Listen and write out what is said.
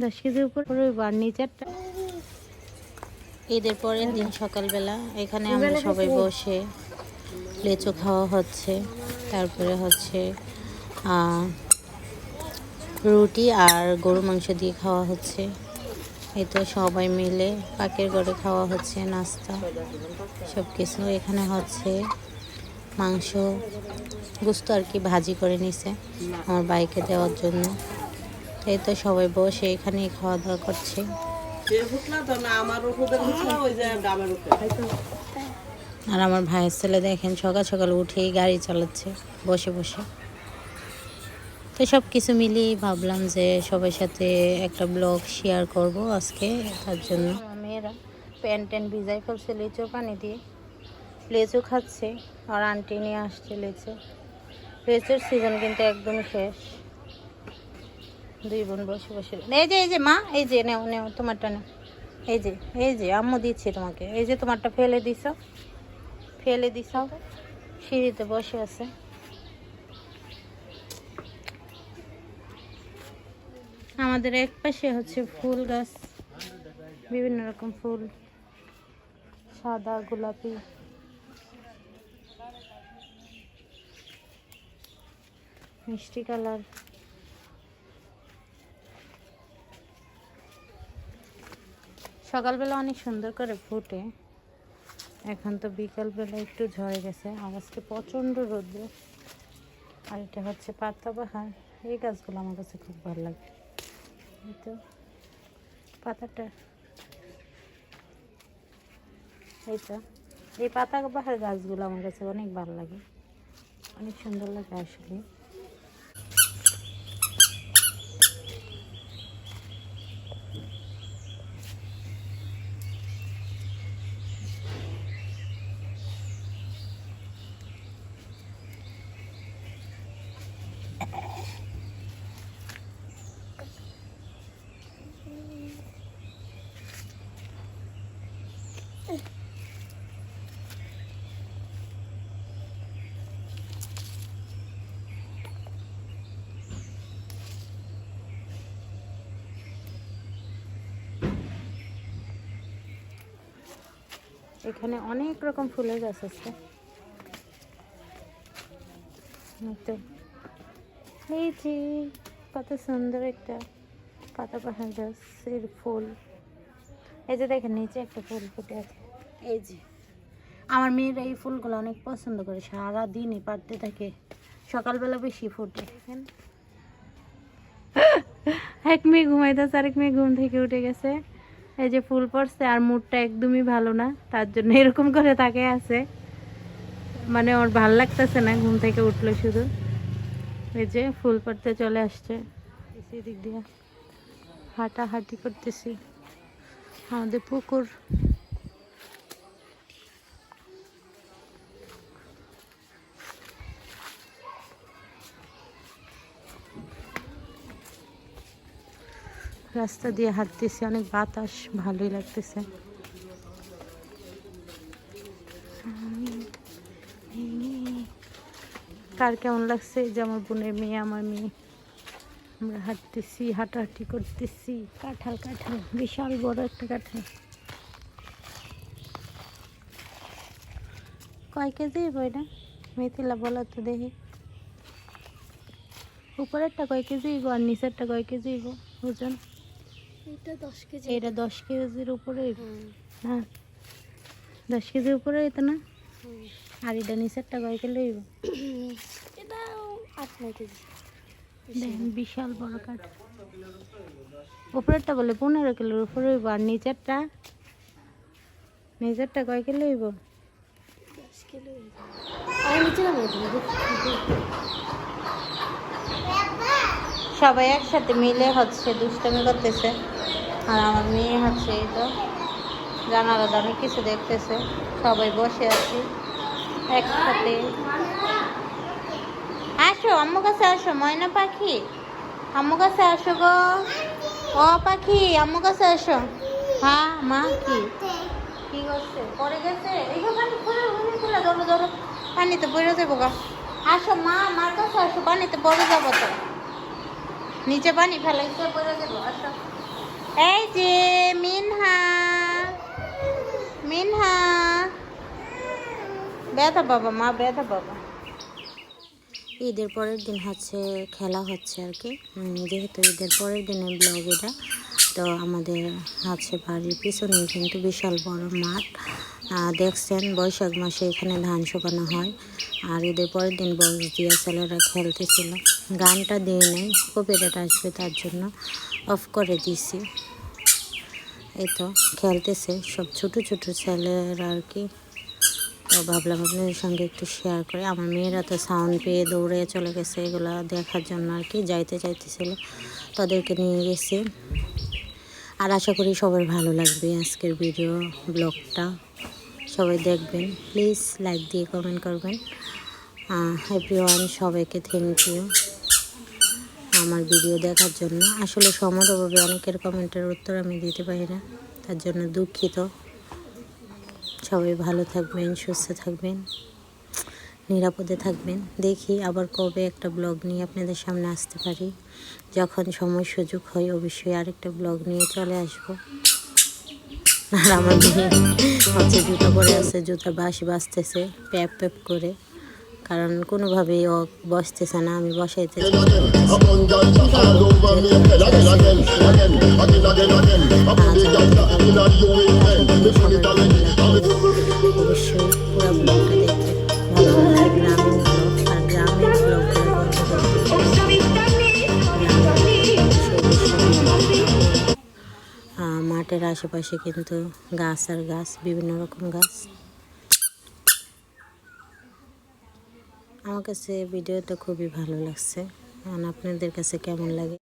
দশ কেজির উপর ঈদের পরের দিন সকালবেলা এখানে আমরা সবাই বসে লেচু খাওয়া হচ্ছে তারপরে হচ্ছে রুটি আর গরু মাংস দিয়ে খাওয়া হচ্ছে। এই তো সবাই মিলে পাকের ঘরে খাওয়া হচ্ছে নাস্তা সব কিছু এখানে হচ্ছে মাংস গুস্ত আর কি ভাজি করে নিছে আমার বাইকে দেওয়ার জন্য। এই তো সবাই বসে এখানেই খাওয়া দাওয়া করছে। আর আমার ভাইয়ের ছেলে দেখেন সকাল সকাল উঠেই গাড়ি চালাচ্ছে বসে বসে। তো সব কিছু মিলিয়ে ভাবলাম যে সবার সাথে একটা ব্লগ শেয়ার করব আজকে তার জন্য। মেয়েরা প্যান্ট ট্যান্ট ভিজাই ফেলছে লিচু পানি দিয়ে। লেচু খাচ্ছে আর আন্টি নিয়ে আসছে লেচু। লেচুর সিজন কিন্তু একদম শেষ। দুই বোন বসে বসে এই যে এই যে, মা, এই যে, নেও নেও, তোমারটা নেও। এই যে এই যে, আম্মু দিচ্ছে তোমাকে। এই যে, তোমারটা ফেলে দিছ। ফেলে দিছ। সিঁড়িতে বসে আছে। আমাদের এক পাশে হচ্ছে ফুল গাছ। বিভিন্ন রকম ফুল। সাদা, গোলাপি। মিষ্টি কালার। সকালবেলা অনেক সুন্দর করে ফুটে। এখন তো বিকালবেলা একটু ঝরে গেছে। আর আজকে প্রচণ্ড রোদ্র। আর এটা হচ্ছে পাতাবাহার। এই গাছগুলো আমার কাছে খুব ভালো লাগে। এই তো পাতাটা। এই তো। এই পাতাবাহার গাছগুলো আমার কাছে অনেক ভালো লাগে। অনেক সুন্দর লাগে আসলে। এখানে অনেক রকম ফুলের গাছ আছে। এই তো এই যে কত সুন্দর একটা পাতা পাহাড় গাছের ফুল। এই যে দেখেন নিচে একটা ফুল ফুটে আছে। এই যে আমার মেয়েরা এই ফুলগুলো অনেক পছন্দ করে সারা দিনই পাড়তে থাকে সকালবেলা বেশি ফুটে। দেখেন। এক মেয়ে ঘুমাইতেছে আরেক মেয়ে ঘুম থেকে উঠে গেছে। এই যে ফুল পড়ছে আর মুডটা একদমই ভালো না, তার জন্য এরকম করে তাকে আছে। মানে ওর ভালো লাগতেছে না, ঘুম থেকে উঠল শুধু। এই যে ফুল পড়তে চলে আসছে। দিক দিয়ে। হাঁটা হাঁটি করতেছি। আমাদের পুকুর। রাস্তা দিয়ে হাঁটতেছি, অনেক বাতাস, ভালোই লাগতেছে। কার কেমন লাগছে? যে আমার বোনের মেয়ে, আমার মেয়ে। আমরা হাঁটতেছি, হাঁটাহাঁটি করতেছি। কাঁঠাল কাঁঠাল, বিশাল বড় একটা কাঁঠাল। কয় কেজি বইটা? মেথিলা, বলো তো দেখি। উপরেরটা কয় কেজি গো আর নিচেরটা কয় কেজি গো ওজন? এটা দশ কেজি। এটা দশ কেজির উপরে। হ্যাঁ। দশ কেজির উপরে হইতো না? আর এটা নিচেরটা কয় কিলো হইব? এটা কেজি। দেখেন বিশাল বড় কাঠ। উপরেরটা বলে পনেরো কিলোর উপরে হইব আর নিচেরটা? নিচেরটা কয় কিলো হইব? সবাই একসাথে মিলে হচ্ছে দুষ্টামি করতেছে। আর আমার মেয়ে হচ্ছে এই তো জানালা দিয়ে কিছু দেখতেছে। সবাই বসে আছি একসাথে। আসো, আম্মু কাছে আসো, ময়না পাখি। আম্মু কাছে আসো গো। ও পাখি, আম্মু কাছে আসো। হ্যাঁ মা কি? কি করছে? পড়ে গেছে? এই ধরো ধরো। পানিতে পড়ে যাব গা। আসো, মা, মার কাছে আসো, পানিতে পড়ে যাব তো। নিচে পানি ফেলাইছে, পড়ে যাব। আসো। এই যে মিনহা। মিনহা। ব্যথা বাবা, মা ব্যথা বাবা। ঈদের পরের দিন হচ্ছে, খেলা হচ্ছে আর কি। যেহেতু ঈদের পরের দিনের ব্লগ এটা, তো আমাদের হচ্ছে বাড়ির পিছনে কিন্তু বিশাল বড় মাঠ। দেখছেন, বৈশাখ মাসে এখানে ধান শুকানো হয়। আর ঈদের পরের দিন বক্স দিয়ে ছেলেরা খেলতেছিল। গানটা দিয়ে নেই কপিরাইট আসবে তার জন্য। অফ করে দিছি এই তো খেলতেছে সব ছোট ছোট ছেলেরা আর কি। তো ভাবলাম আপনাদের সঙ্গে একটু শেয়ার করে। আমার মেয়েরা তো সাউন্ড পেয়ে দৌড়ে চলে গেছে এগুলো দেখার জন্য আর কি, যাইতে চাইতেছিল তাদেরকে নিয়ে গেছি। আর আশা করি সবার ভালো লাগবে আজকের ভিডিও ব্লগটা সবাই দেখবেন। প্লিজ লাইক দিয়ে কমেন্ট করবেন। এভরিওয়ান সবাইকে থ্যাংক ইউ আমার ভিডিও দেখার জন্য। আসলে সময়ের অভাবে অনেকের কমেন্টের উত্তর আমি দিতে পারি না। তার জন্য দুঃখিত। সবাই ভালো থাকবেন, সুস্থ থাকবেন, নিরাপদে থাকবেন। দেখি আবার কবে একটা ব্লগ নিয়ে আপনাদের সামনে আসতে পারি। যখন সময় সুযোগ হয় অবশ্যই আরেকটা ব্লগ নিয়ে চলে আসব। আর আমার হচ্ছে জুতো পরে আছে, জুতা বাঁশ বাঁচতেছে, প্যাপ প্যাপ করে। কারণ কোনোভাবেই ও বসতেছে না আমি বসাইতে মাঠের আশেপাশে কিন্তু গাছ আর গাছ বিভিন্ন রকম গাছ আমার কাছে ভিডিওটা খুবই ভালো লাগছে। আপনাদের কাছে কেমন লাগে?